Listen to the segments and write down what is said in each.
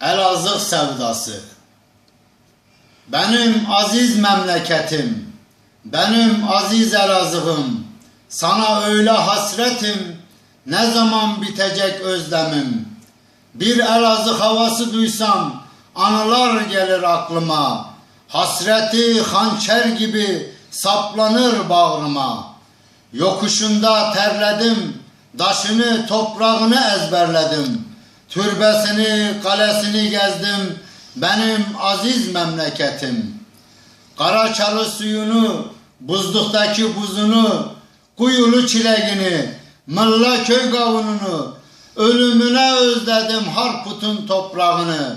Elazığ sevdası. Benim aziz memleketim, benim aziz Elazığ'ım, sana öyle hasretim, ne zaman bitecek özlemim. Bir Elazığ havası duysam, anılar gelir aklıma. Hasreti hançer gibi saplanır bağrıma. Yokuşunda terledim, taşını toprağını ezberledim. Türbesini, kalesini gezdim, benim aziz memleketim. Karaçalı suyunu, buzluktaki buzunu, kuyulu çileğini, mılla köy kavununu, ölümüne özledim Harput'un toprağını.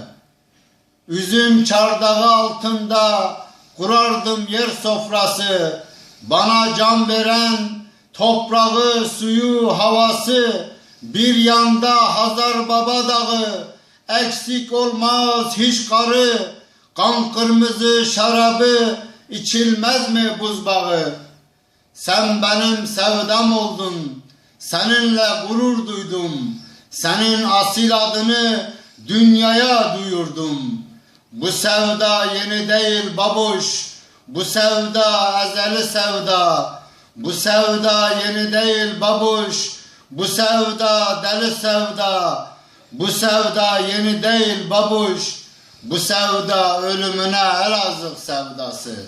Üzüm çardağı altında kurardım yer sofrası, bana can veren toprağı, suyu, havası, bir yanda Hazar Baba Dağı, eksik olmaz hiç karı, kan kırmızı şarabı, içilmez mi buzbağı? Sen benim sevdam oldun, seninle gurur duydum, senin asil adını dünyaya duyurdum. Bu sevda yeni değil babuş, bu sevda ezeli sevda, bu sevda yeni değil babuş, bu sevda deli sevda, bu sevda yeni değil babuş, bu sevda ölümüne Elazığ sevdası.